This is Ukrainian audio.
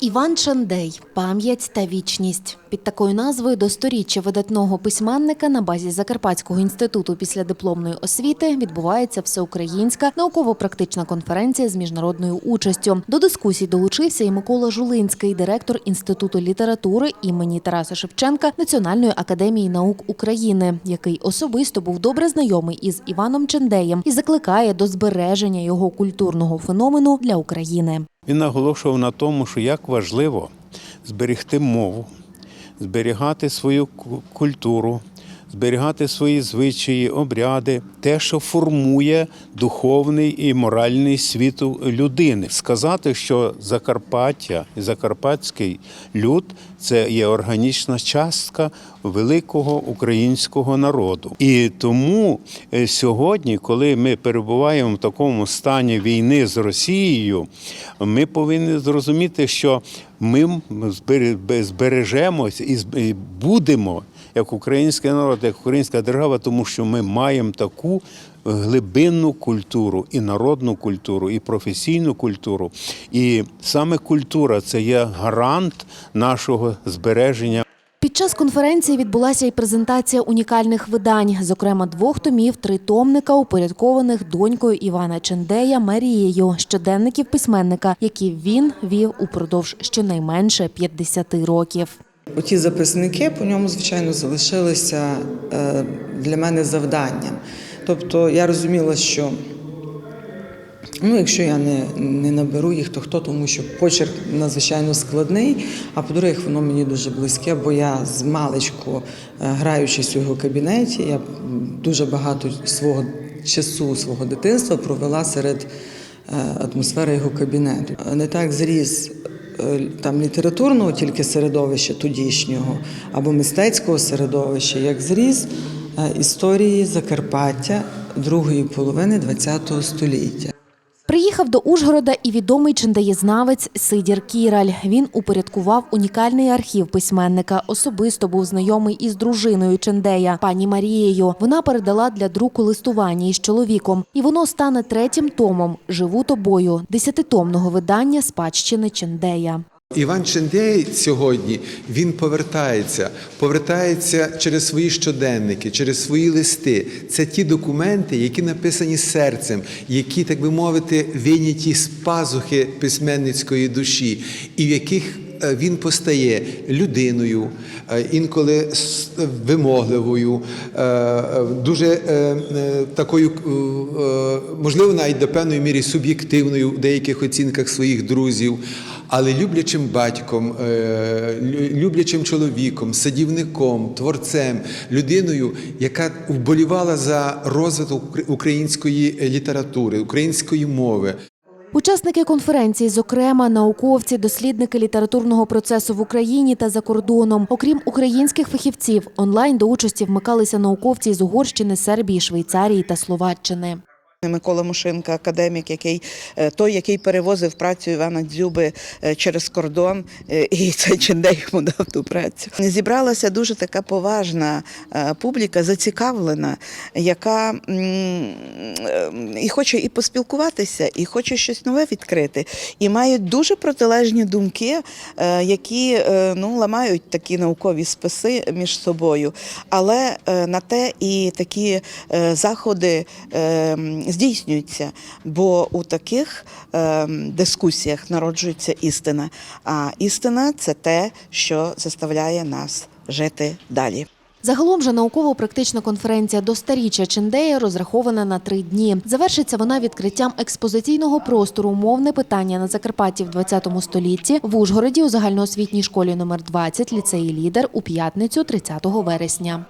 Іван Чандей пам'ять та вічність. Під такою назвою до сторіччя видатного письменника на базі Закарпатського інституту післядипломної освіти відбувається всеукраїнська науково-практична конференція з міжнародною участю. До дискусій долучився і Микола Жулинський, директор інституту літератури імені Тараса Шевченка Національної академії наук України, який особисто був добре знайомий із Іваном Чандеєм і закликає до збереження його культурного феномену для України. Він наголошував на тому, що як важливо зберегти мову, зберігати свою культуру, зберігати свої звичаї, обряди, те, що формує духовний і моральний світ людини. Сказати, що Закарпаття і закарпатський люд це є органічна частка великого українського народу. І тому е, сьогодні, коли ми перебуваємо в такому стані війни з Росією, ми повинні зрозуміти, що ми збере- збережемось і зб- і будемо як український народ, як українська держава, тому що ми маємо таку глибинну культуру, і народну культуру, і професійну культуру. І саме культура це є гарант нашого збереження Під час конференції відбулася і презентація унікальних видань, зокрема двох томів тритомника, упорядкованих донькою Івана Чендея Марією, щоденників письменника, які він вів упродовж щонайменше 50 років. Оті записники по ньому, звичайно, залишилися е, для мене завданням. Тобто я розуміла, що ну, якщо я не, не наберу їх, то хто, тому що почерк надзвичайно складний, а по-друге, воно мені дуже близьке, бо я з маличку, е, граючись у його кабінеті, я дуже багато свого часу, свого дитинства провела серед е, атмосфери його кабінету. Не так зріс там літературного тільки середовища тодішнього або мистецького середовища, як зріз е, історії Закарпаття другої половини ХХ століття. Приїхав до Ужгорода і відомий чиндаєзнавець Сидір Кіраль. Він упорядкував унікальний архів письменника. Особисто був знайомий із дружиною Чендея, пані Марією. Вона передала для друку листування із чоловіком, і воно стане третім томом Живу тобою десятитомного видання спадщини Чендея. Іван Чендей сьогодні він повертається, повертається через свої щоденники, через свої листи. Це ті документи, які написані серцем, які, так би мовити, виняті з пазухи письменницької душі, і в яких е, він постає людиною, е, інколи вимогливою, е, дуже такою, можливо, навіть до певної міри суб'єктивною в деяких оцінках своїх друзів, але люблячим батьком, е, люблячим чоловіком, садівником, творцем, людиною, яка вболівала за розвиток української літератури, української мови. Учасники конференції, зокрема науковці, дослідники літературного процесу в Україні та за кордоном. Окрім українських фахівців, онлайн до участі вмикалися науковці з Угорщини, Сербії, Швейцарії та Словаччини. Микола Мушинка, академік, який е, той, який перевозив працю Івана Дзюби е, через кордон, е, і цей Чендей йому дав ту працю. Зібралася дуже така поважна публіка, зацікавлена, яка і хоче і поспілкуватися, і хоче щось нове відкрити, і має дуже протилежні думки, які ну ламають такі наукові списи між собою. Але на те і такі заходи м, здійснюються, бо у таких е, дискусіях народжується істина. А істина це те, що заставляє нас жити далі. Загалом же науково-практична конференція до старіччя Чендея розрахована на три дні. Завершиться вона відкриттям експозиційного простору Мовне питання на Закарпатті в 20 столітті в Ужгороді у загальноосвітній школі номер 20 ліцеї лідер у п'ятницю 30 вересня.